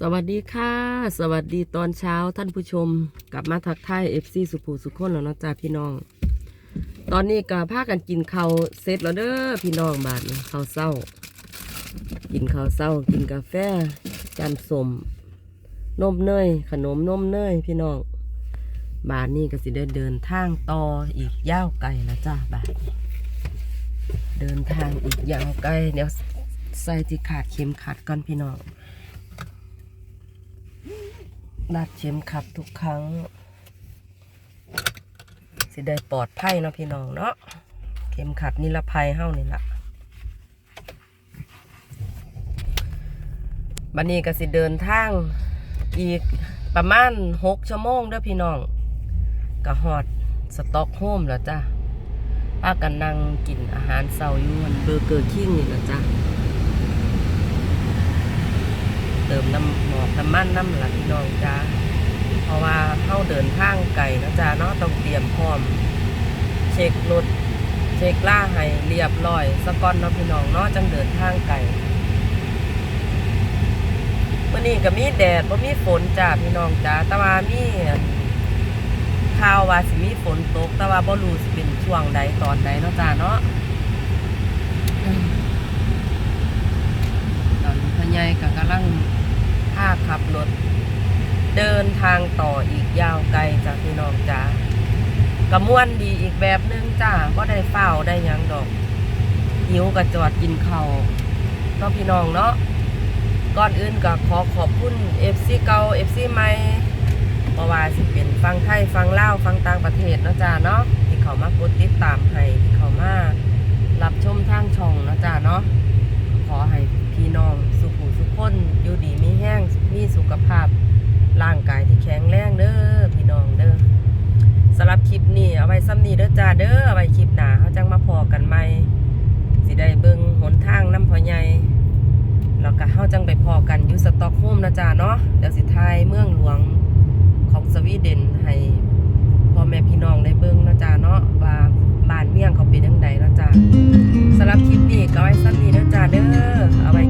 สวัสดีค่ะ สวัสดีตอนเช้าท่านผู้ชม กลับมาทักทายเอฟซีสุภูสุขคนแล้วนะจ้าพี่น้อง ตอนนี้ก็พากันกินข้าวเสร็จแล้วเด้อพี่น้องบาดนี้ข้าวเศร้า กินข้าวเศร้า กินกาแฟจานสมนมเนยขนมนมเนยพี่น้องบาทนี้ก็สิได้เดินทางต่ออีกยาวไกลแล้วจ้าบาทนี้เดินทางอีกยาวไกลเดี๋ยวใส่ที่ขาดเข็มขัดก่อนพี่น้อง ดัดเข็มขัดทุกครั้ง สิได้ปลอดภัยเนาะพี่น้องเนาะเข็มขัดนิรภัยเฮ้านี่ละบันนี้ก็สิเดินทางอีกประมาณหกชั่วโมงเด้อพี่น้องก็ฮอดสต็อกโฮมแล้วจ้ะป้ากันนั่งกินอาหารเสาอยู่อันเบอร์เกอร์คิงนี่แหละจ้ะ เติมน้ำหมอกน้ำมันน้ำหลักพี่น้องจ้าเพราะว่าเข้าเดินทางไกลนะจ้าเนาะต้องเตรียมพร้อม เช็ครถเช็คล่าให้เรียบร้อยสะก่อนเนาะพี่น้องเนาะจังเดินทางไกลวันนี้ก็มีแดดบ่มีฝนจ้าพี่น้องจ้าแต่ว่ามีข่าวว่าสิมีฝนตก แต่ว่าบ่รู้สิเป็นช่วงใดตอนใดเนาะจ้าเนาะตอนพญายก็กำลัง พาขับรถ เดินทางต่ออีกยาวไกลจากพี่น้องจ้ากระม่วนดีอีกแบบหนึงจ้าก็ได้เฝ้าได้ยังดอกหิวกับจอดกินข้าวเนาะพี่น้องเนาะก่อนอื่นก็ขอขอบคุณเอฟซีเก่าเอฟซีใหม่เพราะว่าสิเป็นฟังไทยฟังเล่าฟังต่างประเทศเนาะจ้าเนาะที่เขามากดติดตามให้ที่เขามารับชมทางช่องเนาะจ้าเนาะ ขอให้พี่น้องสุขุสุขคนอยู่ดีมีแห้งมีสุขภาพร่างกายที่แข็งแรงเด้อพี่น้องเด้อสำห รับคลิปนี้เอาไว้ซ้ำนี้เด้อจ้าเด้อเอาไว้คลิปหนาเขาจังมาพอกันใหม่สิได้เบิ่งหนทางน้ำพอใหญ่แล้วก็เฮาจังไปพอกันอยู่สต็อกโฮมนะจ้าเนาะเดี๋ยวสิทายเมืองหลวงของสวีเดนให้พ่อแม่พี่น้องได้เบิ่งนะจ้าเนาะว่าบ้านเมี่ยงเขาเป็นจังไดเนะจ้าสำหรับคลิปนี้ก็ไว้สั้นนี้เด้อจ้าเด้อเอาไว้